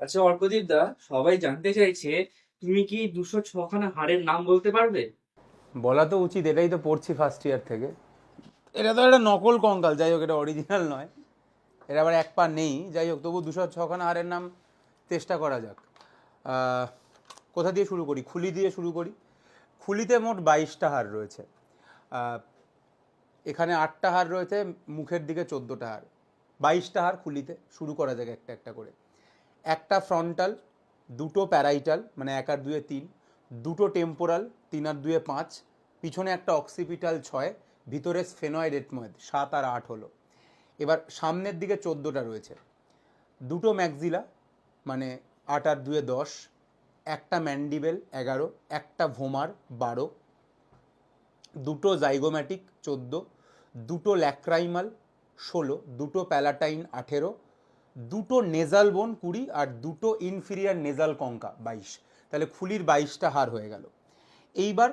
আচ্ছা অর্কদীপ দা সবাই জানতে চাইছে তুমি কি দুশো ছখানা হাড়ের নাম বলতে পারবে? বলা তো উচিত এটাই তো পড়ছি ফার্স্ট ইয়ার থেকে। এটা তো একটা নকল কঙ্কাল যাই হোক এটা অরিজিনাল নয়। এটা আবার এক পা নেই যাই হোক তবু দুশো ছখানা হারের নাম চেষ্টা করা যাক। আহ, কোথা দিয়ে শুরু করি? খুলি দিয়ে শুরু করি। খুলিতে মোট বাইশটা হার রয়েছে। আহ, এখানে আটটা হার রয়েছে মুখের দিকে চোদ্দোটা হার বাইশটা হার খুলিতে শুরু করা যাক একটা একটা করে। একটা ফ্রন্টাল দুটো প্যারাইটাল মানে এক আর দুয়ে তিন, দুটো টেম্পোরাল তিন আর দুয়ে পাঁচ, পিছনে একটা অক্সিপিটাল ছয়, ভিতরে স্ফেনয়েড এটময়েড সাত আর আট হলো। এবার সামনের দিকে চোদ্দোটা রয়েছে। দুটো ম্যাকজিলা মানে আট আর দুয়ে দশ, একটা ম্যান্ডিবেল এগারো, একটা ভোমার বারো, দুটো জাইগোম্যাটিক চোদ্দ, দুটো ল্যাক্রাইমাল ষোলো, দুটো প্যালাটাইন আঠেরো দুটো নেজাল বোন কুড়ি আর দুটো ইনফিরিয়ার নেজাল কঙ্কা বাইশ। তাহলে খুলির বাইশটা হার হয়ে গেল। এইবার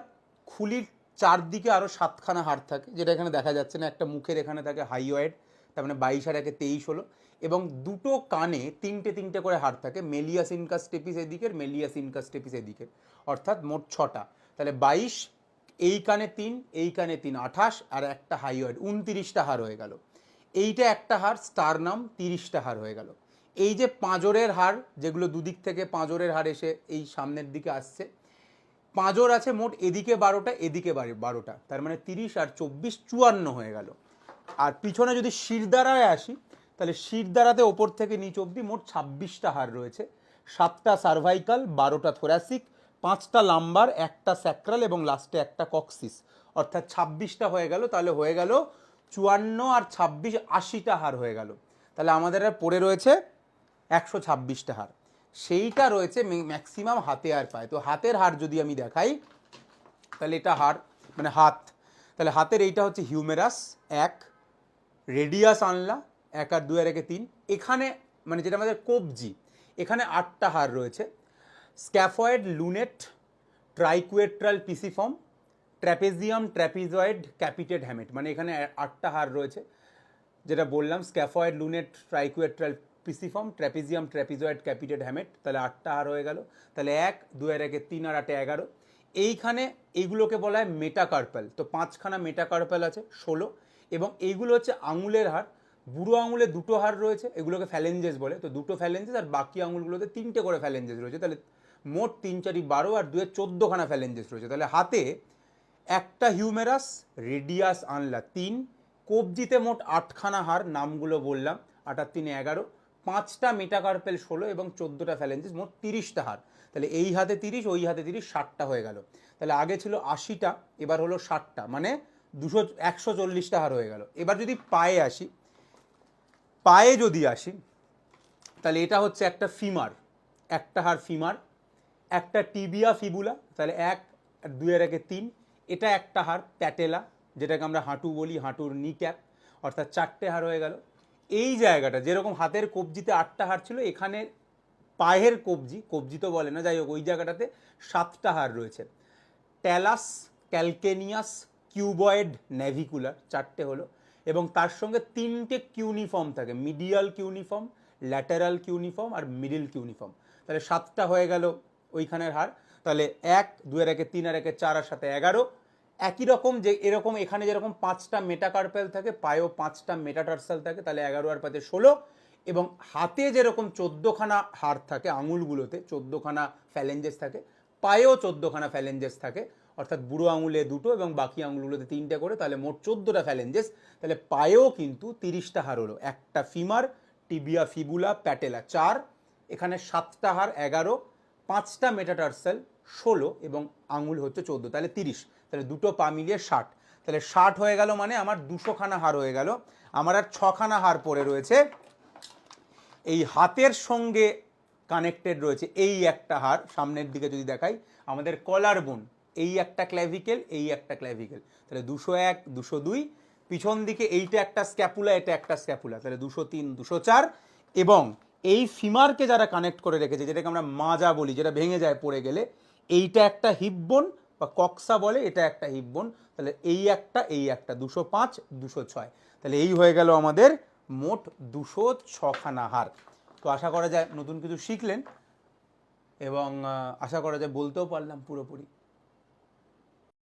খুলির চারদিকে আরও সাতখানা হার থাকে, যেটা এখানে দেখা যাচ্ছে না। একটা মুখের এখানে থাকে হাইওয়েড তার মানে বাইশ আর একে তেইশ হলো। এবং দুটো কানে তিনটে তিনটে করে হার থাকে মেলিয়াস ইনকাস টেপিস এদিকের মেলিয়াস ইনকাস টেপিস এদিকের। অর্থাৎ মোট ছটা। তাহলে বাইশ, এই কানে তিন, এই কানে তিন, আঠাশ, আর একটা হাইওয়েড উনতিরিশটা হার হয়ে গেল। এইটা একটা হার, স্টার নাম তিরিশটা হার হয়ে গেল। এই যে পাঁজরের হার, যেগুলো দুদিক থেকে পাঁজরের হার এসে এই সামনের দিকে আসছে, পাঁজর আছে মোট এদিকে বারোটা, এদিকে বারো- বারোটা। তার মানে তিরিশ আর চব্বিশ চুয়ান্ন হয়ে গেল। আর পিছনে যদি শিরদারায় আসি, তাহলে শিরদারাতে ওপর থেকে নিচ অবধি মোট ছাব্বিশটা হার রয়েছে। সাতটা সার্ভাইকাল, বারোটা থোরাসিক, পাঁচটা লাম্বার, একটা স্যাক্রাল এবং লাস্টে একটা কক্সিস। অর্থাৎ ছাব্বিশটা হয়ে গেল, তাহলে হয়ে গেল চুয়ান্ন আর ছাব্বিশ আশিটা হার হয়ে গেল। তাহলে আমাদের আর পড়ে রয়েছে একশো ছাব্বিশটা হার। সেইটা রয়েছে ম্যাক্সিমাম হাতে আর পায়। তো হাতের হার যদি আমি দেখাই, তাহলে এটা হার মানে হাত। তাহলে হাতের এইটা হচ্ছে হিউমেরাস এক। রেডিয়াস আনলা, এক আর দুই আর একে তিন। এখানে মানে যেটা আমাদের কবজি, এখানে আটটা হার রয়েছে। Scaphoid lunate triquetral pisiform trapezium, trapezoid, capitate hamate মানে এখানে আটটা হার রয়েছে। যেটা বললাম, scaphoid, lunate, triquetral pisiform, trapezium, trapezoid, capitate hamate, তাহলে আটটা হার হয়ে গেল। তাহলে এক, দুই আর একে তিন আর আটে এগারো। এইখানে এইগুলোকে বলা হয় মেটাকার্পাল। তো পাঁচখানা মেটাকার্পাল আছে, ষোলো। এবং এইগুলো হচ্ছে আঙুলের হার বুড়ো আঙুলে দুটো হার রয়েছে, এগুলোকে ফ্যালেঞ্জেস বলে। তো দুটো ফ্যালেঞ্জেস আর বাকি আঙুলগুলোতে তিনটে করে ফ্যালেঞ্জেস রয়েছে। তাহলে মোট তিন চারি বারো আর দুয়ে চোদ্দোখানা ফ্যালেঞ্জেস রয়েছে। তাহলে হাতে একটা হিউমেরাস, রেডিয়াস আনলা তিন, কবজিতে মোট আটখানা হার নামগুলো বললাম, আটার তিনে এগারো, পাঁচটা মেটাকার্পেল ষোলো এবং চোদ্দোটা ফ্যালেঞ্জিস, মোট তিরিশটা হার তাহলে এই হাতে তিরিশ, ওই হাতে তিরিশ, ষাটটা হয়ে গেল। তাহলে আগে ছিল আশিটা, এবার হলো ষাটটা মানে দুশো, একশো চল্লিশটা হার হয়ে গেল। এবার যদি পায়ে আসি, পায়ে যদি আসি, তাহলে এটা হচ্ছে একটা ফিমার, একটা হার ফিমার, একটা টিবিয়া ফিবুলা, তাহলে এক আর দুইয়ের একে তিন এটা একটা হার, প্যাটেলা, যেটাকে আমরা হাঁটু বলি, হাঁটুর নি ক্যাপ অর্থাৎ চারটে হার হয়ে গেল। এই জায়গাটা, যেরকম হাতের কবজিতে আটটা হার ছিল, এখানে পায়ের কবজি কবজি তো বলে না, যাই হোক, ওই জায়গাটাতে সাতটা হার রয়েছে। ট্যালাস, ক্যালকেনিয়াস, কিউবয়েড নেভিকুলার চারটে হলো। এবং তার সঙ্গে তিনটে কিউনিফর্ম থাকে, মিডিয়াল কিউনিফর্ম, ল্যাটারাল কিউনিফর্ম আর মিডিল কিউনিফর্ম। তাহলে সাতটা হয়ে গেল ওইখানের হার। তাহলে এক, দুয়ের একে তিন আর একে চার আর সাথে এগারো। একই রকম যে, এরকম এখানে যেরকম পাঁচটা মেটাকার্পেল থাকে, পায়েও পাঁচটা মেটাটার্সাল থাকে, তাহলে এগারো আর পাঁচে ষোলো। এবং হাতে যেরকম চোদ্দোখানা হার থাকে আঙুলগুলোতে, চোদ্দোখানা ফ্যালেঞ্জেস থাকে, পায়েও চোদ্দোখানা ফ্যালেঞ্জেস থাকে। অর্থাৎ বুড়ো আঙুলে দুটো এবং বাকি আঙুলগুলোতে তিনটে করে, তাহলে মোট চোদ্দোটা ফ্যালেঞ্জেস তাহলে পায়েও কিন্তু তিরিশটা হার হলো। একটা ফিমার টিবিয়া ফিবুলা প্যাটেলা চার। এখানে সাতটা হার এগারো। পাঁচটা মেটাটার্সেল ষোলো এবং আঙুল হচ্ছে চোদ্দ, তাহলে তিরিশ, তাহলে দুটো পা মিলিয়ে ষাট, তাহলে ষাট হয়ে গেল মানে আমার দুশোখানা হার হয়ে গেল, আমার আর ছখানা হার পড়ে রয়েছে, এই হাতের সঙ্গে কানেক্টেড রয়েছে এই একটা হার, সামনের দিকে যদি দেখাই, আমাদের কলার বোন, এই একটা ক্ল্যাভিকেল এই একটা ক্ল্যাভিকেল তাহলে দুশো এক, দুশো দুই, পিছন দিকে এইটা একটা স্ক্যাপুলা এটা একটা স্ক্যাপুলা তাহলে দুশো তিন, দুশো চার, এবং এই ফিমারকে যারা কানেক্ট করে রেখেছে, যেটাকে আমরা মাজা বলি, যেটা ভেঙে যায় পড়ে গেলে এইটা একটা হিপবোন বা কক্সা বলে, এটা একটা হিপবোন তাহলে এই একটা এই একটা, দুশো পাঁচ, দুশো ছয়। তাহলে এই হয়ে গেল আমাদের মোট দুশো ছখানা হার। তো আশা করা যায় নতুন কিছু শিখলেন, এবং আশা করা যায় বলতেও পারলাম পুরোপুরি।